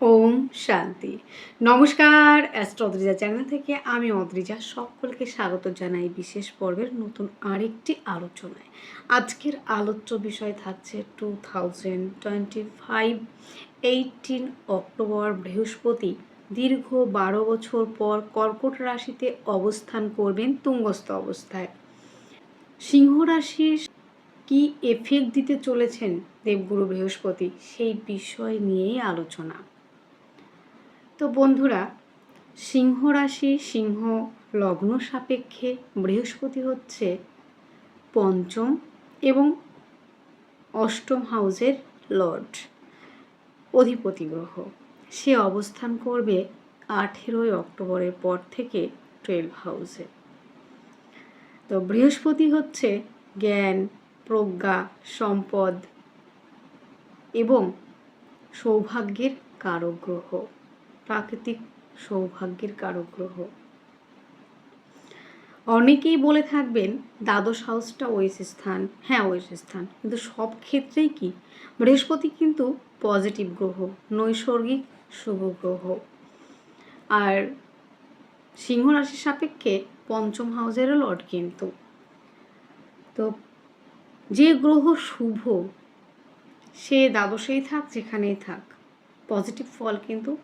ওম শান্তি। নমস্কার astro Adrija channel থেকে আমি অদ্রিজা। সকলকে স্বাগত জানাই বিশেষ পর্বের নতুন আরেকটি আলোচনায়। আজকের আলোচ্য বিষয় থাকছে two thousand twenty five eighteen October বৃহস্পতি। দীর্ঘ বারো বছর পর কর্কট রাশিতে অবস্থান করবেন তুঙ্গস্থ অবস্থায়। সিংহ রাশির কি এফেক্ট দিতে চলেছেন দেবগুরু বৃহস্পতি? সেই বিষয় নিয়েই আলোচনা। তো বন্ধুরা, সিংহ রাশি, সিংহ লগ্ন সাপেক্ষে বৃহস্পতি হচ্ছে পঞ্চম এবং অষ্টম হাউসের লর্ড, অধিপতি গ্রহ। সে অবস্থান করবে আঠেরোই অক্টোবরের পর থেকে টুয়েলভ হাউসে তো বৃহস্পতি হচ্ছে জ্ঞান, প্রজ্ঞা, সম্পদ এবং সৌভাগ্যের কারক গ্রহ। প্রাকৃতিক সৌভাগ্যের কারক গ্রহ অনেকেই বলে থাকবেন, দ্বাদশ হাউসটা ওয়েস স্থান। হ্যাঁ ওয়েস স্থান। কিন্তু সব ক্ষেত্রেই কি? বৃহস্পতি কিন্তু পজিটিভ গ্রহ, নৈসর্গিক শুভ গ্রহ। আর সিংহ রাশির সাপেক্ষে পঞ্চম হাউসেরও লর্ড কিন্তু। তো যে গ্রহ শুভ, সে দ্বাদশেই থাক, যেখানেই থাক, পজিটিভ ফল কিন্তু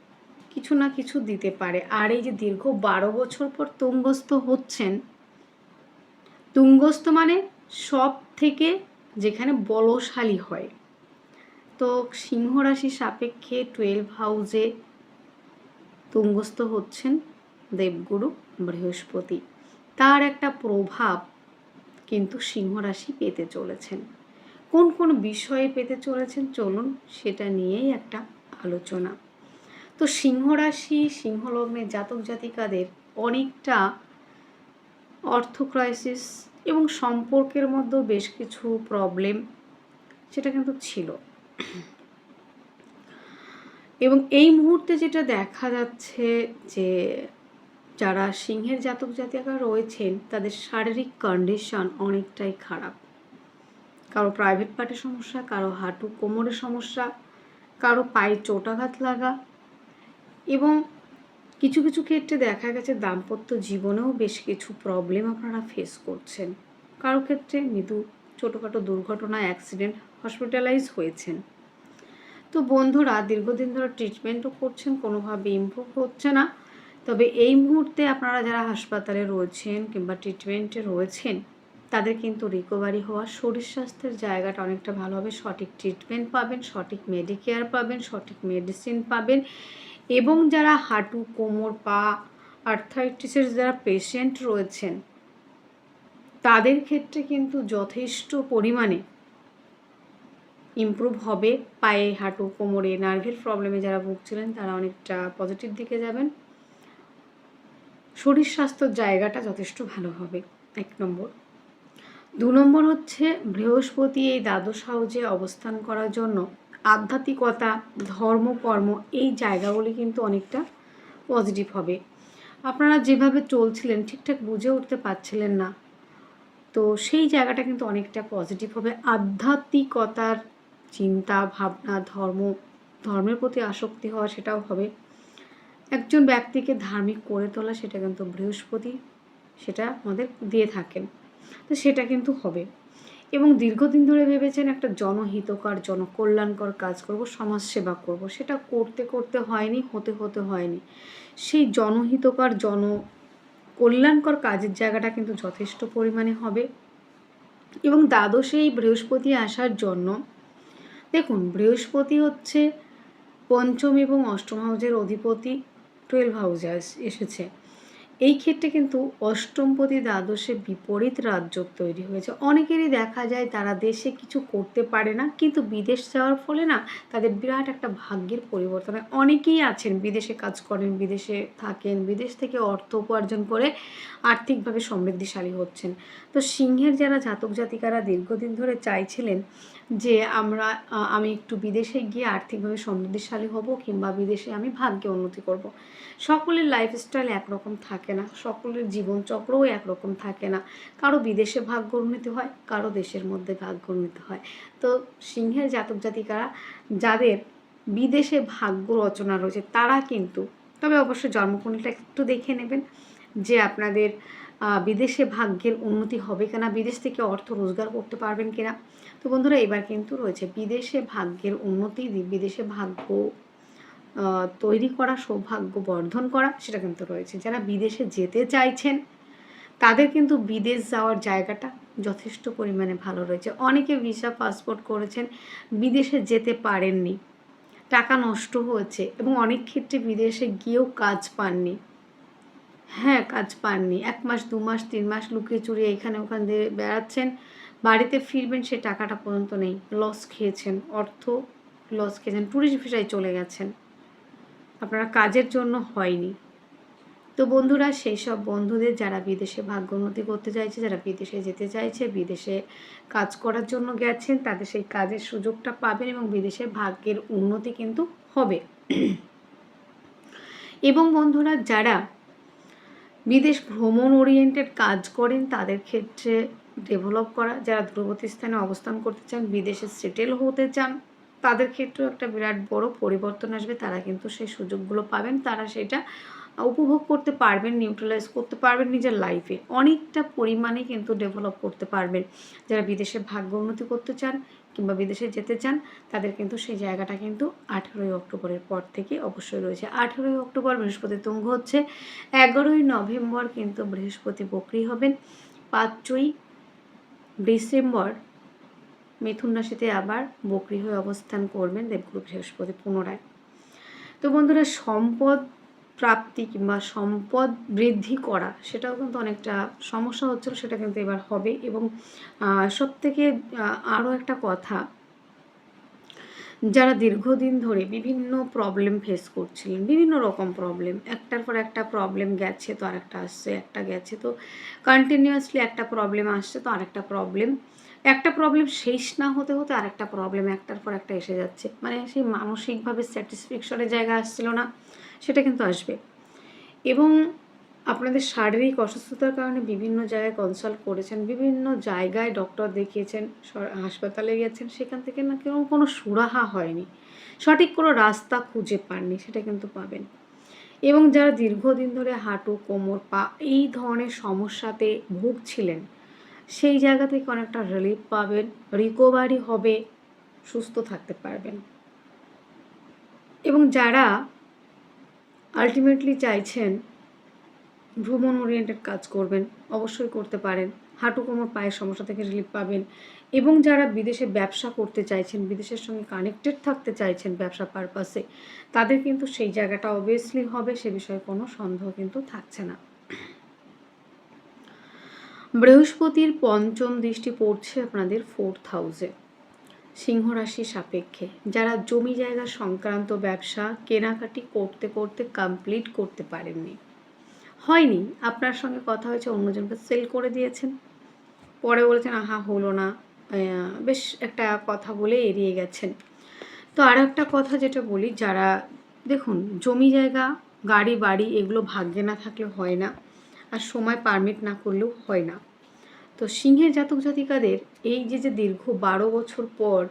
কিছু না কিছু দিতে পারে। আর এই যে দীর্ঘ বারো বছর পর তুঙ্গস্থ হচ্ছেন, তুঙ্গস্থ মানে সব থেকে যেখানে বলশালী হয়। তো সিংহ রাশি সাপেক্ষে টুয়েলভ হাউজে তুঙ্গস্থ হচ্ছেন দেবগুরু বৃহস্পতি। তার একটা প্রভাব কিন্তু সিংহ রাশি পেতে চলেছেন। কোন কোন বিষয়ে পেতে চলেছেন, চলুন সেটা নিয়েই একটা আলোচনা। তো সিংহ রাশি সিংহলগ্নের জাতক জাতিকাদের অনেকটা অর্থ ক্রাইসিস এবং সম্পর্কের মধ্যেও বেশ কিছু প্রবলেম সেটা কিন্তু ছিল। এবং এই মুহূর্তে যেটা দেখা যাচ্ছে যে যারা সিংহের জাতক জাতিকা রয়েছেন, তাদের শারীরিক কন্ডিশন অনেকটাই খারাপ। কারও প্রাইভেট পার্টের সমস্যা, কারও হাঁটু কোমরের সমস্যা, কারও পায়ে চোটাঘাত লাগা এবং কিছু কিছু ক্ষেত্রে দেখা গেছে দাম্পত্য জীবনেও বেশ কিছু প্রবলেম আপনারা ফেস করছেন। কারও ক্ষেত্রে মৃদু ছোটোখাটো দুর্ঘটনা অ্যাক্সিডেন্ট হসপিটালাইজ হয়েছেন। তো বন্ধুরা, দীর্ঘদিন ধরে ট্রিটমেন্টও করছেন কোনোভাবে ইমপ্রুভ হচ্ছে না। তবে এই মুহূর্তে আপনারা যারা হাসপাতালে রয়েছেন কিংবা ট্রিটমেন্টে রয়েছেন, তাদের কিন্তু রিকভারি হওয়ার শরীর স্বাস্থ্যের জায়গাটা অনেকটা ভালো হবে সঠিক ট্রিটমেন্ট পাবেন, সঠিক মেডিকেয়ার পাবেন, সঠিক মেডিসিন পাবেন এবং যারা হাঁটু, কোমর, পা আর্থাইটিসের যারা পেশেন্ট রয়েছেন, তাদের ক্ষেত্রে কিন্তু যথেষ্ট পরিমাণে ইমপ্রুভ হবে। পায়ে হাঁটু, কোমরে নার্ভের প্রবলেমে যারা ভুগছিলেন, তারা অনেকটা পজিটিভ দিকে যাবেন। শরীর স্বাস্থ্যর জায়গাটা যথেষ্ট ভালো হবে। এক নম্বর। দু নম্বর হচ্ছে বৃহস্পতি এই দ্বাদশ হাউজে অবস্থান করার জন্য আধ্যাত্মিকতা, ধর্ম, কর্ম এই জায়গাগুলি কিন্তু অনেকটা পজিটিভ হবে। আপনারা যেভাবে চলছিলেন ঠিকঠাক বুঝে উঠতে পারছিলেন না। তো সেই জায়গাটা কিন্তু অনেকটা পজিটিভ হবে। আধ্যাত্মিকতার চিন্তা, ভাবনা, ধর্ম, ধর্মের প্রতি আসক্তি হওয়া সেটাও হবে। একজন ব্যক্তিকে ধার্মিক করে তোলা সেটা কিন্তু বৃহস্পতি, সেটা আমাদের দিয়ে থাকেন। তো সেটা কিন্তু হবে। এবং দীর্ঘদিন ধরে ভেবেছেন একটা জনহিতকর, জনকল্যাণকর কাজ করব সমাজ সেবা করব। সেটা করতে করতে হয়নি, হতে হতে হয়নি। সেই জনহিতকর জন কল্যাণকর কাজের জায়গাটা কিন্তু যথেষ্ট পরিমাণে হবে। এবং দ্বাদশে এই বৃহস্পতি আসার জন্য, দেখুন, বৃহস্পতি হচ্ছে পঞ্চম এবং অষ্টম হাউজের অধিপতি টুয়েলভ হাউজে এসেছে। এই ক্ষেত্রে কিন্তু অষ্টমপতি দ্বাদশে বিপরীত রাজ্য তৈরি হয়েছে অনেকেরই দেখা যায় তারা দেশে কিছু করতে পারে না, কিন্তু বিদেশ যাওয়ার ফলে না তাদের বিরাট একটা ভাগ্যের পরিবর্তন হয় অনেকেই আছেন, বিদেশে কাজ করেন, বিদেশে থাকেন, বিদেশ থেকে অর্থ উপার্জন করে আর্থিকভাবে সমৃদ্ধিশালী হচ্ছেন তো সিংহের যারা জাতক জাতিকারা দীর্ঘদিন ধরে চাইছিলেন যে আমরা আমি একটু বিদেশে গিয়ে আর্থিকভাবে সমৃদ্ধিশালী হব কিংবা বিদেশে আমি ভাগ্যে উন্নতি করব। সকলের লাইফস্টাইল একরকম থাকে না। সকলের জীবন জীবনচক্রও একরকম থাকে না। কারও বিদেশে ভাগ্য উন্নতি হয়, কারও দেশের মধ্যে ভাগ্য উন্নতি হয়। তো সিংহের জাতক জাতিকারা যাদের বিদেশে ভাগ্য রচনা রয়েছে, তারা কিন্তু তবে অবশ্যই জন্মকুণ্ডলীটা একটু দেখে নেবেন যে আপনাদের বিদেশে ভাগ্যের উন্নতি হবে কিনা, বিদেশ থেকে অর্থ রোজগার করতে পারবেন কিনা। তো বন্ধুরা, এবার কিন্তু রয়েছে বিদেশে ভাগ্যের উন্নতি, বিদেশে ভাগ্য তৈরি করা সৌভাগ্য বর্ধন করা, সেটা কিন্তু রয়েছে। যারা বিদেশে যেতে চাইছেন, তাদের কিন্তু বিদেশ যাওয়ার জায়গাটা যথেষ্ট পরিমাণে ভালো রয়েছে। অনেকে ভিসা, পাসপোর্ট করেছেন, বিদেশে যেতে পারেননি, টাকা নষ্ট হয়েছে এবং অনেক ক্ষেত্রে বিদেশে গিয়েও কাজ পাননি। হ্যাঁ কাজ পাননি। এক মাস, দু মাস, তিন মাস লুকিয়ে চুরিয়ে এখানে ওখান দিয়ে বেড়াচ্ছেন, বাড়িতে ফিরবেন, সে টাকাটা পর্যন্ত নেই। লস খেয়েছেন, অর্থ লস খেয়েছেন টুরিস্ট ভিসায় চলে গেছেন। আপনারা কাজের জন্য হয়নি। তো বন্ধুরা সেই সব বন্ধুদের যারা বিদেশে ভাগ্য উন্নতি করতে চাইছে, যারা বিদেশে যেতে চাইছে, বিদেশে কাজ করার জন্য গেছেন, তাদের সেই কাজের সুযোগটা পাবেন এবং বিদেশে ভাগ্যের উন্নতি কিন্তু হবে। এবং বন্ধুরা, যারা বিদেশ ভ্রমণ ওরিয়েন্টেড কাজ করেন, তাদের ক্ষেত্রে ডেভেলপ করা, যারা দূরবর্তী স্থানে অবস্থান করতে চান, বিদেশে সেটেল হতে চান তাদের ক্ষেত্রেও একটা বিরাট বড় পরিবর্তন আসবে। তারা কিন্তু সেই সুযোগগুলো পাবেন। তারা সেটা উপভোগ করতে পারবেন নিউট্রালাইজ করতে পারবেন নিজের লাইফে অনেকটা পরিমাণে কিন্তু ডেভেলপ করতে পারবেন। যারা বিদেশে ভাগ্য উন্নতি করতে চান কিংবা বিদেশে যেতে চান, তাদের কিন্তু সেই জায়গাটা কিন্তু আঠেরোই অক্টোবরের পর থেকে অবশ্যই রয়েছে। আঠেরোই অক্টোবর বৃহস্পতি তুঙ্গ হচ্ছে। এগারোই নভেম্বর কিন্তু বৃহস্পতি বকরি হবেন। পাঁচই ডিসেম্বর মিথুন রাশিতে আবার বকরি হয়ে অবস্থান করবেন দেবগুরু বৃহস্পতি পুনরায়। তো বন্ধুরা, সম্পদ প্রাপ্তি কিংবা সম্পদ বৃদ্ধি করা, সেটাও কিন্তু অনেকটা সমস্যা হচ্ছিল, সেটা কিন্তু এবার হবে। এবং সব থেকে আরও একটা কথা, যারা দীর্ঘদিন ধরে বিভিন্ন প্রবলেম ফেস করছিলেন, বিভিন্ন রকম প্রবলেম একটার পর একটা প্রবলেম গেছে তো আরেকটা আসছে, একটা গেছে তো কন্টিনিউয়াসলি একটা প্রবলেম আসছে তো আরেকটা প্রবলেম একটা প্রবলেম শেষ না হতে হতে আরেকটা প্রবলেম একটার পর একটা এসে যাচ্ছে। মানে সেই মানসিকভাবে স্যাটিসফ্যাকশনের জায়গা আসছিল না, সেটা কিন্তু আসবে। এবং আপনাদের শারীরিক অসুস্থতার কারণে বিভিন্ন জায়গায় কনসাল্ট করেছেন, বিভিন্ন জায়গায় ডক্টর দেখিয়েছেন হাসপাতালে গেছেন, সেখান থেকে না কেউ কোনো সুরাহা হয়নি। সঠিক কোনো রাস্তা খুঁজে পাননি, সেটা কিন্তু পাবেন। এবং যারা দীর্ঘদিন ধরে হাঁটু, কোমর, পা এই ধরনের সমস্যাতে ভুগছিলেন সেই জায়গা থেকে অনেকটা রিলিফ পাবেন রিকভারি হবে, সুস্থ থাকতে পারবেন। এবং যারা আলটিমেটলি চাইছেন ভ্রমণ ওরিয়েন্টেড কাজ করবেন, অবশ্যই করতে পারেন। হাঁটু কোমর, পায়ের সমস্যা থেকে রিলিফ পাবেন। এবং যারা বিদেশে ব্যবসা করতে চাইছেন, বিদেশের সঙ্গে কানেক্টেড থাকতে চাইছেন ব্যবসা পারপাসে তাদের কিন্তু সেই জায়গাটা অবভিয়াসলি হবে, সে বিষয়ে কোনো সন্দেহ কিন্তু থাকছে না। বৃহস্পতির পঞ্চম দৃষ্টি পড়ছে আপনাদের ফোর্থ হাউসে সিংহ রাশি সাপেক্ষে। যারা জমি জায়গা সংক্রান্ত ব্যবসা কেনাকাটি করতে করতে কমপ্লিট করতে পারেননি। হয়নি, আপনার সঙ্গে কথা হয়েছে, অন্যজনকে সেল করে দিয়েছেন। পরে বলেছেন, আহা, হলো না। বেশ একটা কথা বলে এড়িয়ে গেছেন। তো আর একটা কথা যেটা বলি, যারা, দেখুন, জমি জায়গা, গাড়ি, বাড়ি, এগুলো ভাগ্যে না থাকলে হয় না। আর সময় পারমিট না করলেও হয় না। তো সিংহের জাতক জাতিকাদের এই যে যে দীর্ঘ বারো বছর পর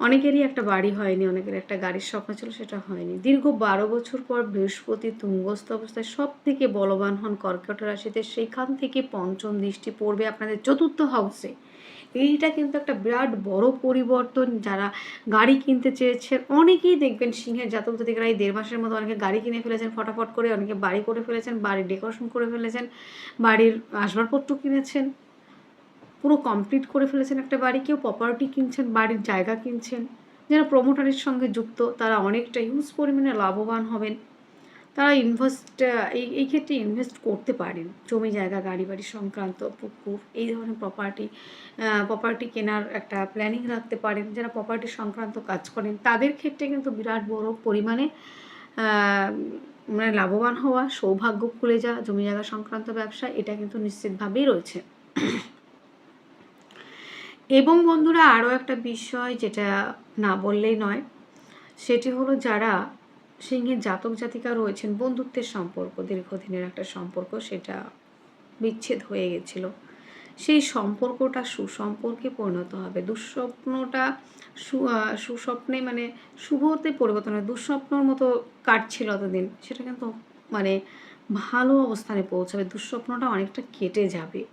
অনেকেরই একটা বাড়ি হয়নি, অনেকের একটা গাড়ির স্বপ্ন ছিল, সেটা হয়নি। দীর্ঘ বারো বছর পর বৃহস্পতি তুঙ্গস্থ অবস্থায় সব থেকে বলবান হন কর্কট রাশিতে। সেখান থেকে পঞ্চম দৃষ্টি পড়বে আপনাদের চতুর্থ হাউসে এইটা কিন্তু একটা বিরাট বড় পরিবর্তন। যারা গাড়ি কিনতে চেয়েছেন অনেকেই দেখবেন সিংহের জাতক জাতিকারা এই দেড় মাসের মধ্যে অনেকে গাড়ি কিনে ফেলেছেন, ফটাফট করে অনেকে বাড়ি করে ফেলেছেন বাড়ির ডেকোরেশন করে ফেলেছেন, বাড়ির আসবাবপত্র কিনেছেন, পুরো কমপ্লিট করে ফেলেছেন একটা বাড়ি। কেউ প্রপার্টি কিনছেন, বাড়ির জায়গা কিনছেন, যারা প্রমোটারের সঙ্গে যুক্ত, তারা অনেকটা হিউজ পরিমাণে লাভবান হবেন। তারা ইনভেস্ট এই এই ক্ষেত্রে ইনভেস্ট করতে পারেন। জমি জায়গা, গাড়ি বাড়ি সংক্রান্ত পুকুর, এই ধরনের প্রপার্টি প্রপার্টি কেনার একটা প্ল্যানিং রাখতে পারেন। যারা প্রপার্টি সংক্রান্ত কাজ করেন, তাদের ক্ষেত্রে কিন্তু বিরাট বড় পরিমাণে মানে লাভবান হওয়া, সৌভাগ্য খুলে যাওয়া, জমি জায়গা সংক্রান্ত ব্যবসা, এটা কিন্তু নিশ্চিতভাবেই রয়েছে। এবং বন্ধুরা, আরও একটা বিষয় যেটা না বললেই নয়, সেটি হলো যারা সিংহের জাতক জাতিকা রয়েছেন বন্ধুত্বের সম্পর্ক, দীর্ঘদিনের একটা সম্পর্ক সেটা বিচ্ছেদ হয়ে গেছিল। সেই সম্পর্কটা সুসম্পর্কে পরিণত হবে। দুঃস্বপ্নটা সুস্বপ্নে মানে শুভতে পরিবর্তন হবে দুঃস্বপ্নর মতো কাটছিল অতদিন সেটা কিন্তু মানে ভালো অবস্থানে পৌঁছাবে। দুঃস্বপ্নটা অনেকটা কেটে যাবে।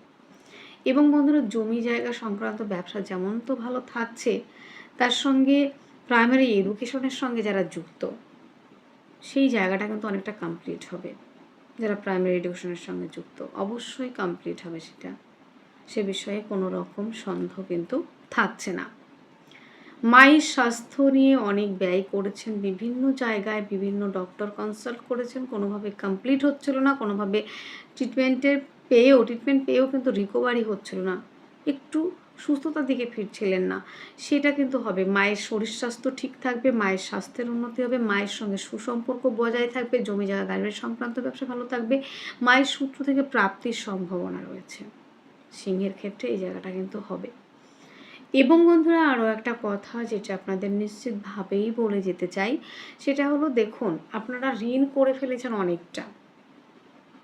এবং বন্ধুরা, জমি জায়গা সংক্রান্ত ব্যবসা যেমন তো ভালো থাকছে, তার সঙ্গে প্রাইমারি এডুকেশনের সঙ্গে যারা যুক্ত সেই জায়গাটা কিন্তু অনেকটা কমপ্লিট হবে, যারা প্রাইমারি এডুকেশনের সঙ্গে যুক্ত। অবশ্যই কমপ্লিট হবে সেটা। সে বিষয়ে কোনো রকম সন্দেহ কিন্তু থাকছে না। মায়ের স্বাস্থ্য নিয়ে অনেক ব্যয় করেছেন, বিভিন্ন জায়গায় বিভিন্ন ডক্টর কনসাল্ট করেছেন। কোনোভাবে কমপ্লিট হচ্ছিল না, কোনোভাবে ট্রিটমেন্টের পেয়েও ট্রিটমেন্ট পেয়েও কিন্তু রিকভারি হচ্ছিল না। একটু সুস্থতার দিকে ফিরছিলেন না। সেটা কিন্তু হবে। মায়ের শরীর স্বাস্থ্য ঠিক থাকবে, মায়ের স্বাস্থ্যের উন্নতি হবে, মায়ের সঙ্গে সুসম্পর্ক বজায় থাকবে, জমি জায়গা, গাড়ির সংক্রান্ত ব্যবসা ভালো থাকবে। মায়ের সূত্র থেকে প্রাপ্তির সম্ভাবনা রয়েছে। সিংহের ক্ষেত্রে এই জায়গাটা কিন্তু হবে। এবং বন্ধুরা, আরও একটা কথা যেটা আপনাদের নিশ্চিতভাবেই বলে যেতে চাই, সেটা হলো দেখুন, আপনারা ঋণ করে ফেলেছেন অনেকটা।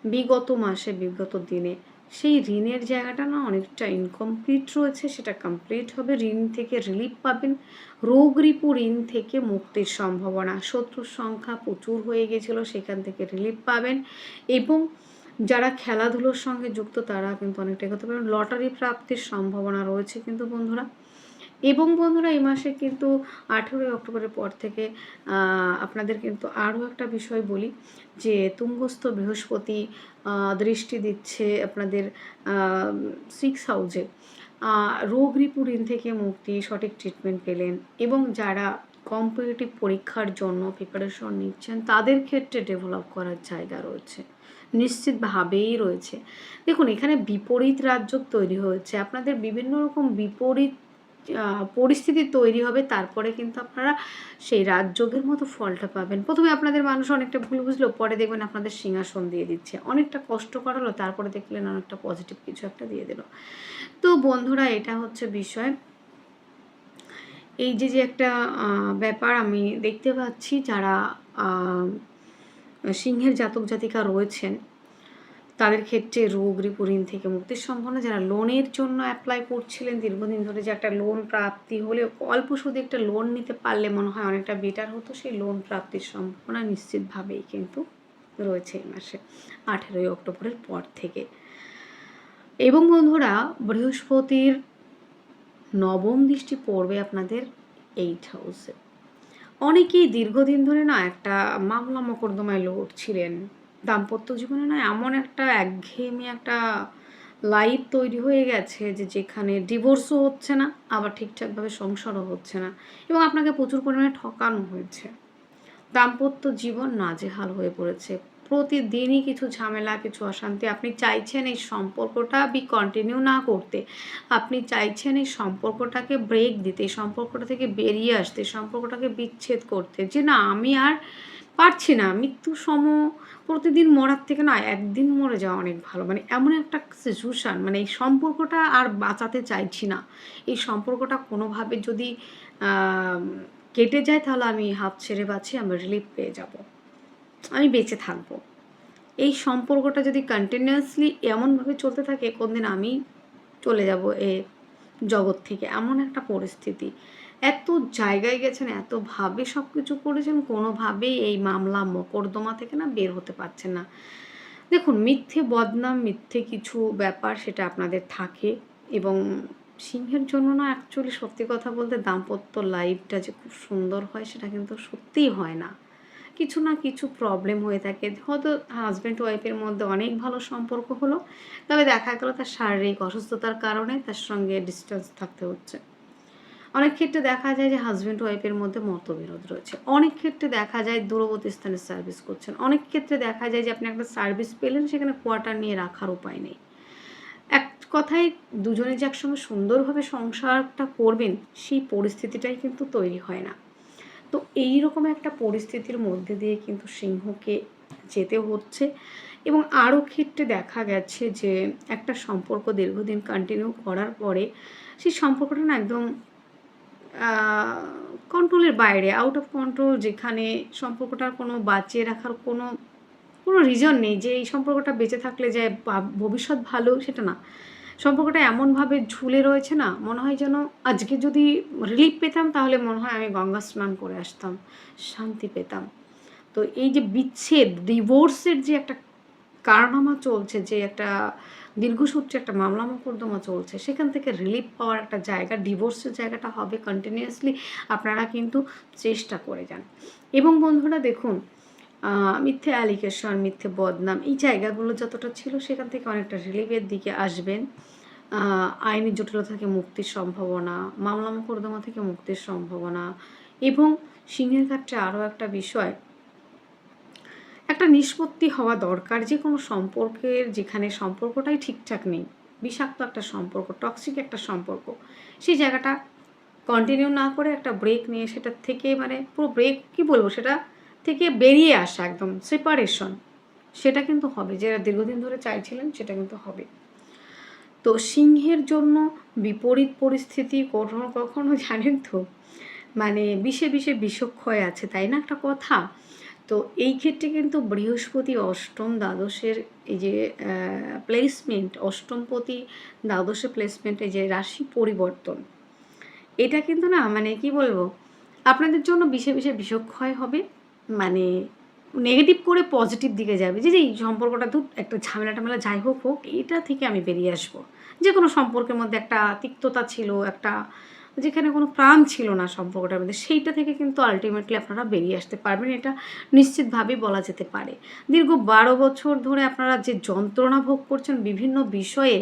বিগত মাসে, বিগত দিনে সেই ঋণের জায়গাটা না অনেকটা ইনকমপ্লিট রয়েছে, সেটা কমপ্লিট হবে। ঋণ থেকে রিলিফ পাবেন। রোগ রিপু ঋণ থেকে মুক্তির সম্ভাবনা। শত্রুর সংখ্যা প্রচুর হয়ে গেছিল, সেখান থেকে রিলিফ পাবেন। এবং যারা খেলাধুলোর সঙ্গে যুক্ত, তারা কিন্তু অনেকটা এগোতে পারেন লটারি প্রাপ্তির সম্ভাবনা রয়েছে কিন্তু বন্ধুরা। এবং বন্ধুরা, এই মাসে কিন্তু আঠেরোই অক্টোবরের পর থেকে আপনাদের কিন্তু আরও একটা বিষয় বলি, যে তুঙ্গস্থ বৃহস্পতি দৃষ্টি দিচ্ছে আপনাদের সিক্স হাউজে রোগ রিপু ঋণ থেকে মুক্তি, সঠিক ট্রিটমেন্ট পেলেন এবং যারা কম্পিটিটিভ পরীক্ষার জন্য প্রিপারেশন নিচ্ছেন, তাদের ক্ষেত্রে ডেভেলপ করার জায়গা রয়েছে। নিশ্চিতভাবেই রয়েছে। দেখুন, এখানে বিপরীত রাজ্য তৈরি হয়েছে। আপনাদের বিভিন্ন রকম বিপরীত পরিস্থিতি তৈরি হবে, তারপরে কিন্তু আপনারা সেই রাজযোগের মতো ফলটা পাবেন। প্রথমে আপনাদের মানুষ অনেকটা ভুল বুঝলো, পরে দেখবেন আপনাদের সিংহাসন দিয়ে দিচ্ছে। অনেকটা কষ্ট করালো, তারপরে দেখলেন অনেকটা পজিটিভ কিছু একটা দিয়ে দিল। তো বন্ধুরা, এটা হচ্ছে বিষয়। এই যে যে একটা ব্যাপার আমি দেখতে পাচ্ছি, যারা সিংহের জাতক জাতিকা রয়েছেন তাদের ক্ষেত্রে রোগ ঋণ থেকে মুক্তির সম্ভাবনা। যারা লোনের জন্য অ্যাপ্লাই করছিলেন, দীর্ঘদিন ধরে যে একটা লোন প্রাপ্তি হলে অল্প সুদে একটা লোন নিতে পারলে মনে হয় অনেকটা বেটার হতো। সেই লোন প্রাপ্তির সম্ভাবনা নিশ্চিতভাবেই কিন্তু রয়েছে এই মাসে, আঠেরোই অক্টোবরের পর থেকে। এবং বন্ধুরা, বৃহস্পতির নবম দৃষ্টি পড়বে আপনাদের এইট হাউসে অনেকেই দীর্ঘদিন ধরে না একটা মামলা মকদ্দমায় লড়ছিলেন দাম্পত্য জীবনে না এমন একটা একঘেয়েমি একটা লাইফ তৈরি হয়ে গেছে যে যেখানে ডিভোর্সও হচ্ছে না, আবার ঠিকঠাকভাবে সংসারও হচ্ছে না এবং আপনাকে প্রচুর পরিমাণে ঠকানো হয়েছে। দাম্পত্য জীবন নাজেহাল হয়ে পড়েছে। প্রতিদিনই কিছু ঝামেলা, কিছু অশান্তি, আপনি চাইছেন এই সম্পর্কটা বি কন্টিনিউ না করতে, আপনি চাইছেন এই সম্পর্কটাকে ব্রেক দিতে, এই সম্পর্কটা থেকে বেরিয়ে আসতে সম্পর্কটাকে বিচ্ছেদ করতে, যে না, আমি আর পারছি না। মৃত্যু সম প্রতিদিন মরার থেকে না একদিন মরে যাওয়া অনেক ভালো। মানে এমন একটা সিচুয়েশান মানে এই সম্পর্কটা আর বাঁচাতে চাইছি না। এই সম্পর্কটা কোনোভাবে যদি কেটে যায় তাহলে আমি হাত ছেড়ে বাঁচি, আমি রিলিফ পেয়ে যাব। আমি বেঁচে থাকব। এই সম্পর্কটা যদি কন্টিনিউয়াসলি এমনভাবে চলতে থাকে, কোনদিন আমি চলে যাব এ জগৎ থেকে। এমন একটা পরিস্থিতি। এত জায়গায় গেছেন এতভাবে সব কিছু করেছেন, কোনোভাবেই এই মামলা মকদ্দমা থেকে না বের হতে পারছেন না। দেখুন, মিথ্যে বদনাম, মিথ্যে কিছু ব্যাপার সেটা আপনাদের থাকে এবং সিংহের জন্য না অ্যাকচুয়ালি সত্যি কথা বলতে দাম্পত্য লাইফটা যে খুব সুন্দর হয় সেটা কিন্তু সত্যিই হয় না। কিছু না কিছু প্রবলেম হয়ে থাকে। হয়তো হাজব্যান্ড ওয়াইফের মধ্যে অনেক ভালো সম্পর্ক হলো, তবে দেখা গেল তার শারীরিক অসুস্থতার কারণে তার সঙ্গে ডিস্টেন্স থাকতে হচ্ছে। অনেক ক্ষেত্রে দেখা যায় যে হাজব্যান্ড ওয়াইফের মধ্যে মতবিরোধ রয়েছে। অনেক ক্ষেত্রে দেখা যায় দূরবর্তী স্থানে সার্ভিস করছেন। অনেক ক্ষেত্রে দেখা যায় যে আপনি একটা সার্ভিস পেলেন, সেখানে কোয়ার্টার নিয়ে রাখার উপায় নেই। এক কথায় দুজনে যে একসঙ্গে সুন্দরভাবে সংসারটা করবেন, সেই পরিস্থিতিটাই কিন্তু তৈরি হয় না। তো এই রকম একটা পরিস্থিতির মধ্যে দিয়ে কিন্তু সিংহকে যেতে হচ্ছে এবং আরও ক্ষেত্রে দেখা গেছে যে একটা সম্পর্ক দীর্ঘদিন কন্টিনিউ করার পরে সেই সম্পর্কটা না একদম কন্ট্রোলের বাইরে আউট অফ কন্ট্রোল যেখানে সম্পর্কটার কোনো বাঁচিয়ে রাখার কোনো কোনো রিজন নেই যে এই সম্পর্কটা বেঁচে থাকলে যে ভবিষ্যৎ ভালো, সেটা না। সম্পর্কটা এমনভাবে ঝুলে রয়েছে না, মনে হয় যেন আজকে যদি রিলিফ পেতাম, তাহলে মনে হয় আমি গঙ্গা স্নান করে আসতাম, শান্তি পেতাম। তো এই যে বিচ্ছেদ ডিভোর্সের যে একটা কারনামা চলছে, যে একটা দীর্ঘসূত্রে একটা মামলা মোকদ্দমা চলছে। সেখান থেকে রিলিফ পাওয়ার একটা জায়গা ডিভোর্সের জায়গাটা হবে কন্টিনিউয়াসলি আপনারা কিন্তু চেষ্টা করে যান। এবং বন্ধুরা দেখুন মিথ্যে অ্যালিগেশন মিথ্যে বদনাম, এই জায়গাগুলো যতটা ছিল সেখান থেকে অনেকটা রিলিফের দিকে আসবেন। আইনি জটিলতা থেকে মুক্তির সম্ভাবনা, মামলা মোকদ্দমা থেকে মুক্তির সম্ভাবনা এবং সিংহের ক্ষেত্রে আরও একটা বিষয় একটা নিষ্পত্তি হওয়া দরকার যে কোনো সম্পর্কের যেখানে সম্পর্কটাই ঠিকঠাক নেই, বিষাক্ত একটা সম্পর্ক টক্সিক একটা সম্পর্ক, সেই জায়গাটা কন্টিনিউ না করে একটা ব্রেক নিয়ে সেটার থেকে মানে পুরো ব্রেক কি বলব, সেটা থেকে বেরিয়ে আসা একদম সেপারেশন সেটা কিন্তু হবে। যেটা দীর্ঘদিন ধরে চাইছিলেন সেটা কিন্তু হবে। তো সিংহের জন্য বিপরীত পরিস্থিতি কখনো কখনো জানেন তো? মানে বিষে বিষে বিষক্ষয় আছে, তাই না? একটা কথা। তো এই ক্ষেত্রে কিন্তু বৃহস্পতি অষ্টম দ্বাদশের এই যে প্লেসমেন্ট অষ্টমপতি দ্বাদশে প্লেসমেন্ট যে রাশি পরিবর্তন, এটা কিন্তু না মানে কি বলব, আপনাদের জন্য বিষে বিষে বিষক্ষয় হবে মানে নেগেটিভ করে পজিটিভ দিকে যাবে, যে এই সম্পর্কটা তো একটা ঝামেলা টামেলা যাই হোক হোক, এটা থেকে আমি বেরিয়ে আসব। যে কোনো সম্পর্কের মধ্যে একটা তিক্ততা ছিল, একটা যেখানে কোনো প্রাণ ছিল না সম্পর্কটার মধ্যে, সেইটা থেকে কিন্তু আলটিমেটলি আপনারা বেরিয়ে আসতে পারবেন, এটা নিশ্চিতভাবেই বলা যেতে পারে। দীর্ঘ বারো বছর ধরে আপনারা যে যন্ত্রণা ভোগ করছেন বিভিন্ন বিষয়ে,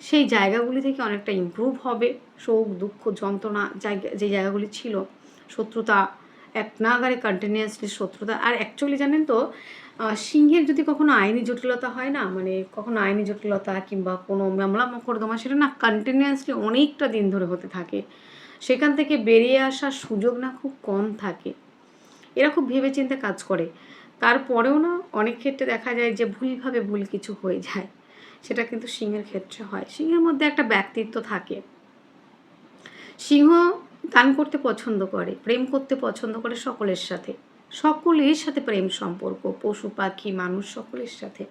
সেই জায়গাগুলি থেকে অনেকটা ইম্প্রুভ হবে। শোক, দুঃখ, যন্ত্রণা, জায়গা, যে জায়গাগুলি ছিল, শত্রুতা এক নাগারে কন্টিনিউয়াসলি শত্রুতা। আর অ্যাকচুয়ালি জানেন তো সিংহের যদি কখনো আইনি জটিলতা হয় না মানে কখনো আইনি জটিলতা কিংবা কোনো মামলা মোকদ্দমা, সেটা না কন্টিনিউয়াসলি অনেকটা দিন ধরে হতে থাকে। সেখান থেকে বেরিয়ে আসার সুযোগ না খুব কম থাকে। এরা খুব ভেবেচিন্তে কাজ করে। তারপরেও না, অনেক ক্ষেত্রে দেখা যায় যে ভুলভাবে ভুল কিছু হয়ে যায়। সেটা কিন্তু সিংহের ক্ষেত্রে হয়। সিংহের মধ্যে একটা ব্যক্তিত্ব থাকে। সিংহ গান করতে পছন্দ করে, প্রেম করতে পছন্দ করে সকলের সাথে। সকলের সাথে প্রেম সম্পর্ক, পশু পাখি, মানুষ সকলের সাথে।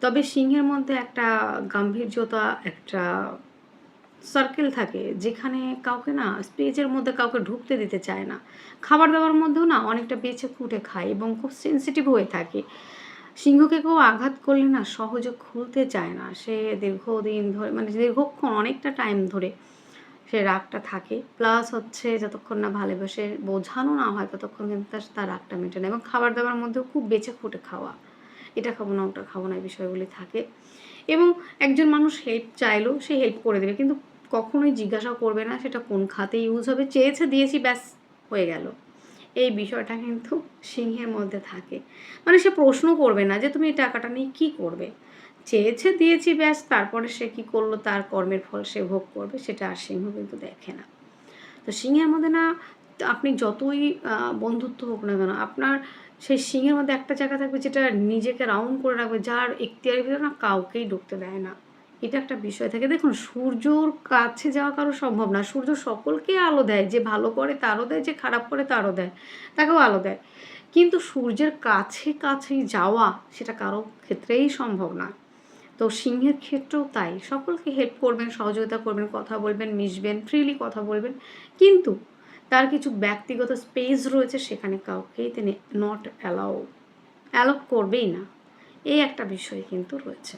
তবে সিংহের মধ্যে একটা গাম্ভীর্যতা, একটা সার্কেল থাকে, যেখানে কাউকে না স্পেজের মধ্যে কাউকে ঢুকতে দিতে চায় না। খাবার দাবার মধ্যেও না অনেকটা বেছে খুঁটে খায় এবং খুব সেন্সিটিভ হয়ে থাকে। সিংহকে কেউ আঘাত করলে না সহজে খুলতে চায় না। সে দীর্ঘদিন ধরে মানে দীর্ঘক্ষণ, অনেকটা টাইম ধরে সে রাগটা থাকে। প্লাস হচ্ছে যতক্ষণ না ভালোবেসে বোঝানো না হয়, ততক্ষণ কিন্তু তার তার রাগটা মেটে না। এবং খাবার দাবার মধ্যেও খুব বেছে খুঁটে খাওয়া। এটা খাব না, ওটা খাব না এই বিষয়গুলি থাকে। এবং একজন মানুষ হেল্প চাইলেও সে হেল্প করে দেবে। কিন্তু কখনোই জিজ্ঞাসা করবে না সেটা কোন খাতে ইউজ হবে। চেয়েছে, দিয়েছি, ব্যাস, হয়ে গেল। এই বিষয়টা কিন্তু সিংহের মধ্যে থাকে। মানে সে প্রশ্ন করবে না যে, তুমি এই টাকাটা নিয়ে কী করবে? চেয়েছে, দিয়েছি, ব্যাস। তারপরে সে কী করল? তার কর্মের ফল সে ভোগ করবে, সেটা আর সিংহ কিন্তু দেখে না। তো সিংহের মধ্যে না, আপনি যতই বন্ধুত্ব হোক না কেন, আপনার সেই সিংহের মধ্যে একটা জায়গা থাকবে যেটা নিজেকে রাউন্ড করে রাখবে, যার এখতিয়ারের ভিতরে না কাউকেই ঢুকতে দেয় না। এটা একটা বিষয় থাকে। দেখুন, সূর্যর কাছে যাওয়া কারও সম্ভব না। সূর্য সকলকে আলো দেয়, যে ভালো করে তারও দেয়, যে খারাপ করে তারও দেয়, তাকেও আলো দেয়। কিন্তু সূর্যের কাছে, কাছেই যাওয়া, সেটা কারও ক্ষেত্রেই সম্ভব না। তো সিংহের ক্ষেত্রেও তাই। সকলকে হেল্প করবেন, সহযোগিতা করবেন, কথা বলবেন, মিশবেন ফ্রিলি কথা বলবেন। কিন্তু তার কিছু ব্যক্তিগত স্পেস রয়েছে সেখানে কাউকেই তিনি নট অ্যালাউ অ্যালাউ করবেই না। এই একটা বিষয় কিন্তু রয়েছে।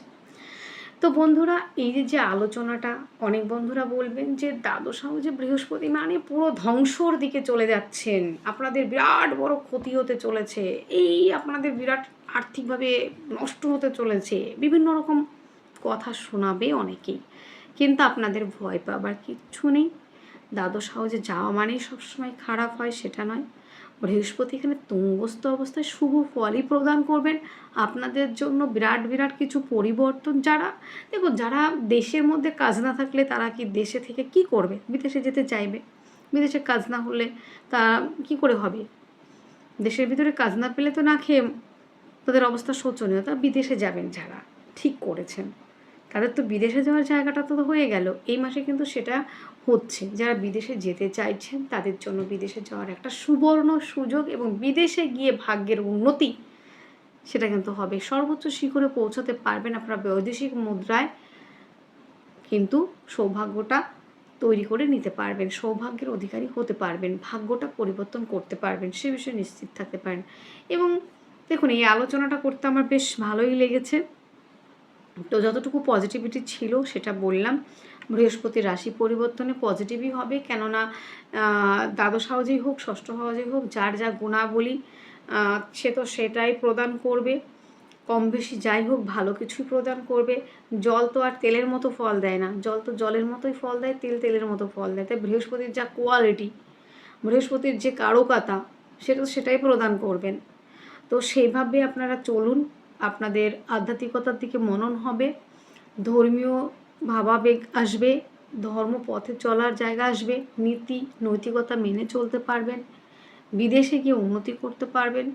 তো বন্ধুরা, এই যে আলোচনাটা অনেক বন্ধুরা বলবেন যে দ্বাদশ যে বৃহস্পতি মানে পুরো ধ্বংসর দিকে চলে যাচ্ছেন। আপনাদের বিরাট বড় ক্ষতি হতে চলেছে। এই আপনাদের বিরাট আর্থিকভাবে নষ্ট হতে চলেছে। বিভিন্ন রকম কথা শোনাবে অনেকেই, কিন্তু আপনাদের ভয় পাবার কিচ্ছু নেই। দ্বাদশ হাউসে যাওয়া মানেই সবসময় খারাপ হয়, সেটা নয়। বৃহস্পতি এখানে তুঙ্গস্থ অবস্থায় শুভ ফলই প্রদান করবেন। আপনাদের জন্য বিরাট বিরাট কিছু পরিবর্তন যারা, দেখুন, যারা দেশের মধ্যে কাজ না থাকলে তারা কি দেশে থেকে কি করবে? বিদেশে যেতে চাইবে? বিদেশে কাজ না হলে তা কি করে হবে? দেশের ভিতরে কাজ না পেলে তো না খেয়ে তাদের অবস্থা শোচনীয়। তা বিদেশে যাবেন যারা, ঠিক করেছেন। তাদের তো বিদেশে যাওয়ার জায়গাটা তো হয়ে গেল। এই মাসে কিন্তু সেটা হচ্ছে যারা বিদেশে যেতে চাইছেন, তাদের জন্য বিদেশে যাওয়ার একটা সুবর্ণ সুযোগ এবং বিদেশে গিয়ে ভাগ্যের উন্নতি, সেটা কিন্তু হবে। সর্বোচ্চ শিখরে পৌঁছাতে পারবেন আপনারা বৈদেশিক মুদ্রায়, কিন্তু সৌভাগ্যটা তৈরি করে নিতে পারবেন, সৌভাগ্যের অধিকারী হতে পারবেন, ভাগ্যটা পরিবর্তন করতে পারবেন, সে বিষয়ে নিশ্চিত থাকতে পারেন। এবং দেখুন, এই আলোচনাটা করতে আমার বেশ ভালোই লেগেছে। তো যতটুকু পজিটিভিটি ছিল সেটা বললাম। বৃহস্পতি রাশি পরিবর্তনে পজিটিভই হবে। কেননা দ্বাদশ হাউজেই হোক, ষষ্ঠ হাউজেই হোক, যার যা গুণাবলী সে তো সেটাই প্রদান করবে। কম বেশি যাই হোক, ভালো কিছুই প্রদান করবে। জল তো আর তেলের মতো ফল দেয় না। জল তো জলের মতোই ফল দেয়, তেল তেলের মতো ফল দেয়। তাই বৃহস্পতির যা কোয়ালিটি বৃহস্পতির যে কারকতা, সেটা তো সেটাই প্রদান করবেন। তো সেইভাবে আপনারা চলুন। আপনাদের আধ্যাত্মিকতার দিকে মনন হবে। ধর্মীয় ভাবাবেগ আসবে ধর্ম পথে চলার জায়গা আসবে, নীতি, নৈতিকতা মেনে চলতে পারবেন, বিদেশে গিয়ে উন্নতি করতে পারবেন,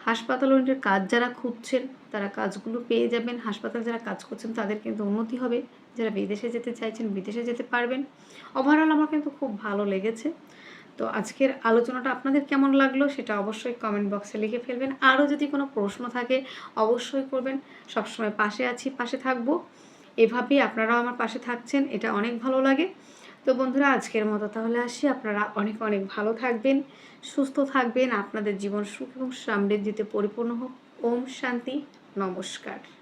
হাসপাতাল ওরিয়েন্টেড কাজ যারা খুঁজছেন, তারা কাজগুলো পেয়ে যাবেন, হাসপাতাল যারা কাজ করছেন, তাদের কিন্তু উন্নতি হবে, যারা বিদেশে যেতে চাইছেন, বিদেশে যেতে পারবেন। ওভারঅল আমার কিন্তু খুব ভালো লেগেছে। তো আজকের আলোচনাটা আপনাদের কেমন লাগল সেটা অবশ্যই কমেন্ট বক্সে লিখে ফেলবেন। আরও যদি কোনো প্রশ্ন থাকে, অবশ্যই করবেন। সবসময় পাশে আছি, পাশে থাকব। এভাবেই আপনারাও আমার পাশে থাকছেন, এটা অনেক ভালো লাগে। তো বন্ধুরা, আজকের মতো তাহলে আসি। আপনারা অনেক অনেক ভালো থাকবেন, সুস্থ থাকবেন। আপনাদের জীবন সুখ এবং সমৃদ্ধিতে পরিপূর্ণ হোক। ওম শান্তি, নমস্কার।